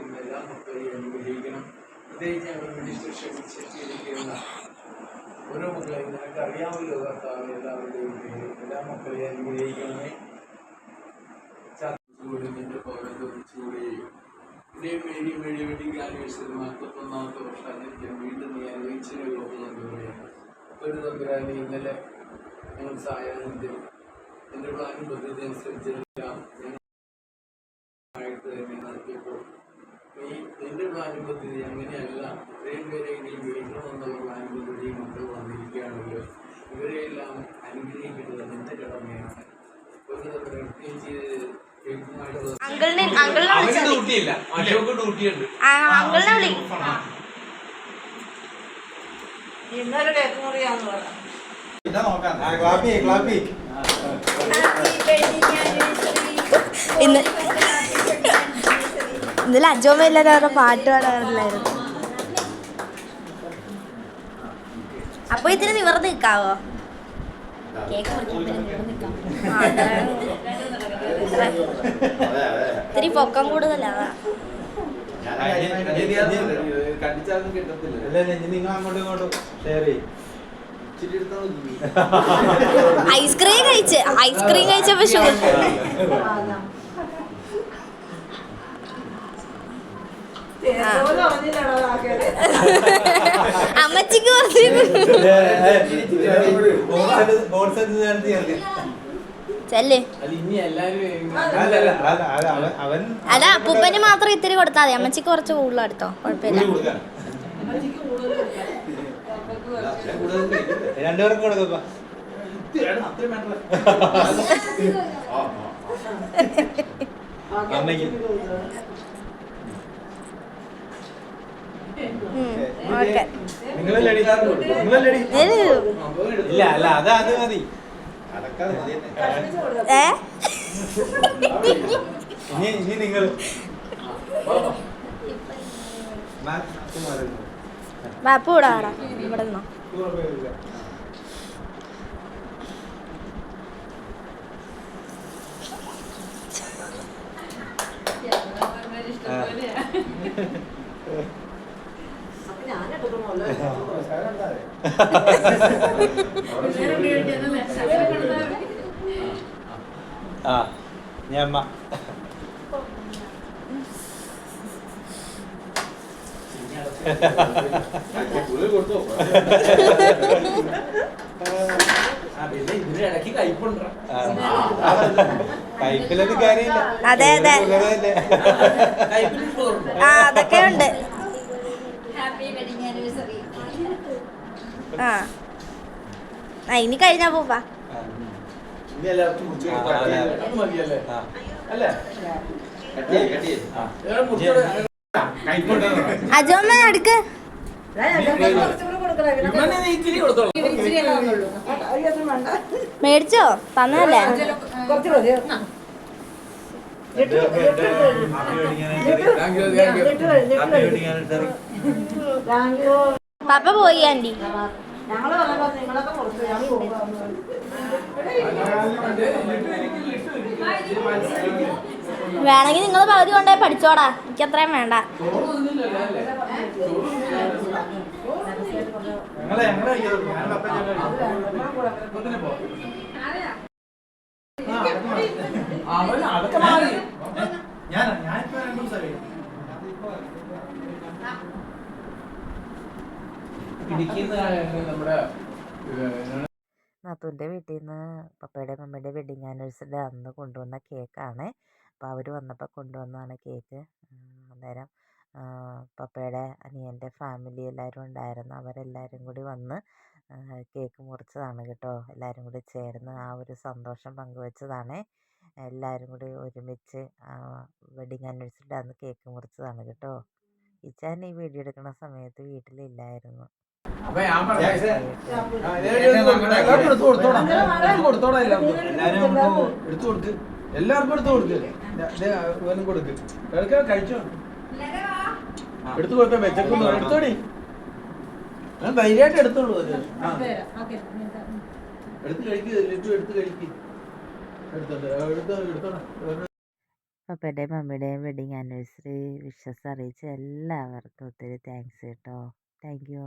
പഠിക്കുന്ന എല്ലാ മക്കളെയും അനുഗ്രഹിക്കണം പ്രത്യേകിച്ച് ഞങ്ങൾ മിനിസ്റ്റർ ക്ഷമിച്ചിരിക്കുന്ന ഓരോ മക്കളെയും നിനക്ക് അറിയാമല്ലോ കർത്താവ് എല്ലാവരുടെയും എല്ലാ മക്കളെയും അനുഗ്രഹിക്കണമേ. ചാത്തോടുകൂടി നിന്റെ പൗരത്തോടുകൂടി ഇതേ പേരി വഴി വെഡിങ് ആനിവേഴ്സറി നാൽപ്പത്തൊന്നാമത്തെ വർഷം വീണ്ടും നീ പറയുകയാണ് ഒരു തമ്പുരാനി ഇന്നലെ ഞങ്ങൾ സായാഹ്നത്തിൽ എന്റെ പ്ലാനും പദ്ധതി അനുസരിച്ചെല്ലാം ഞങ്ങളായിട്ട് തന്നെ നടത്തിയപ്പോൾ നീ നിന്റെ പ്ലാനും പദ്ധതി അങ്ങനെയല്ല. ഇത്രയും പേരെ ഇനി വിളിക്കണമെന്നുള്ള പ്ലാനും പദ്ധതി ഈ മക്കൾ വന്നിരിക്കുകയാണല്ലോ. ഇവരെയെല്ലാം അനുഗ്രഹിക്കേണ്ടത് നിന്റെ കടമയാണ്. അങ്കിളിനെ അങ്കിളിനെ ആ അങ്കിളിനെ വിളി ഇന്നൊരു കേക്ക് മുറിയാന്ന് പറയാം ഇന്ന് ഇന്നലെ അജോമ എല്ലാവരും പാട്ട് പാടാറില്ലായിരുന്നു അപ്പൊ ഇതിന് നിവർന്ന് നിൽക്കാവോ. ഇത്തിരി പൊക്കം കൂടുതലാ. ഐസ്ക്രീം കഴിച്ച് ഐസ്ക്രീം കഴിച്ചപ്പോ ഷുഗർ അമ്മച്ചിക്ക് ചെല്ല്. അല്ല ഇനി എല്ലാരും അവൻ അല്ല അപ്പൂപ്പന് മാത്രം ഇത്തിരി കൊടുത്താൽ മതി. അമ്മച്ചിക്ക് കുറച്ച് കൂടുതൽ എടുത്തോ? കുഴപ്പമില്ല. രണ്ടുപേർക്കും കൊടുക്കപ്പാ അമ്മയ്ക്ക്. അമ്മച്ചിക്ക് കൊടുക്കാം. ഓക്കെ നിങ്ങളല്ലടി നിങ്ങളല്ലടി ഇല്ല അല്ല അത് അത് മതി. ഇനി നിങ്ങൾ. മാപ്പ് ഇവിടെ വാടാ ഇവിടെ നിന്നോ. എടുക്കണമല്ലോ. ആ ഞാൻ കാര്യമില്ല അതെ, അതെ. ആ അതൊക്കെ ഉണ്ട് ആ. ആ ഇനി കഴിഞ്ഞാ പോവാ അജോമ്മ അടുക്ക്. മേടിച്ചോ? തന്നല്ലേ യു താങ്ക് യു പപ്പ പോയി ആന്റി. വേണമെങ്കിൽ നിങ്ങൾ പകുതി കൊണ്ടുപോയി പഠിച്ചോടാ. എനിക്ക് അത്രയും വേണ്ട. അവൻ അതൊക്കെ മാറി. നാത്തൂന്റെ വീട്ടിൽ നിന്ന് പപ്പയുടെ മമ്മിയുടെ വെഡിങ് ആനിവേഴ്സറിയുടെ അന്ന് കൊണ്ടുവന്ന കേക്കാണ് അപ്പോൾ അവർ വന്നപ്പോൾ കൊണ്ടുവന്നതാണ് കേക്ക് അന്നേരം പപ്പയുടെ അനിയന്റെ ഫാമിലി എല്ലാവരും ഉണ്ടായിരുന്നു. അവരെല്ലാവരും കൂടി വന്ന് കേക്ക് മുറിച്ചതാണ് കേട്ടോ. എല്ലാവരും കൂടി ചേർന്ന് ആ ഒരു സന്തോഷം പങ്കുവെച്ചതാണ്. എല്ലാവരും കൂടി ഒരുമിച്ച് വെഡിങ് ആനിവേഴ്സറിയുടെ അന്ന് കേക്ക് മുറിച്ചതാണ് കേട്ടോ. ഇച്ചാൻ ഈ വീഡിയോ എടുക്കുന്ന സമയത്ത് വീട്ടിലില്ലായിരുന്നു. അപ്പൊ ഞാൻ പറയാം ആ, എല്ലാവർക്കും എടുത്ത് കൊടുക്ക്. എല്ലാവർക്കും എടുത്തു കൊടുക്ക്. ദേ, ഇവനും കൊടുക്ക്. എടുക്ക കഴിച്ചോ? എടുത്തു കൊടുക്കാൻ വെച്ചേക്കുന്നു. എടുത്തോടി. ഞാൻ ധൈര്യമായിട്ട് എടുത്തോളൂ അത്. എടുത്ത് കഴിക്ക് ലിറ്റു എടുത്ത് കഴിക്ക്. എടുത്തോണ്ട് എടുത്തോ എടുത്തോടാ പപ്പയുടെയും മമ്മിയുടെയും വെഡിങ് ആനിവേഴ്സറി വിഷസ് അറിയിച്ച എല്ലാവർക്കും ഒത്തിരി താങ്ക്സ് കേട്ടോ. Thank you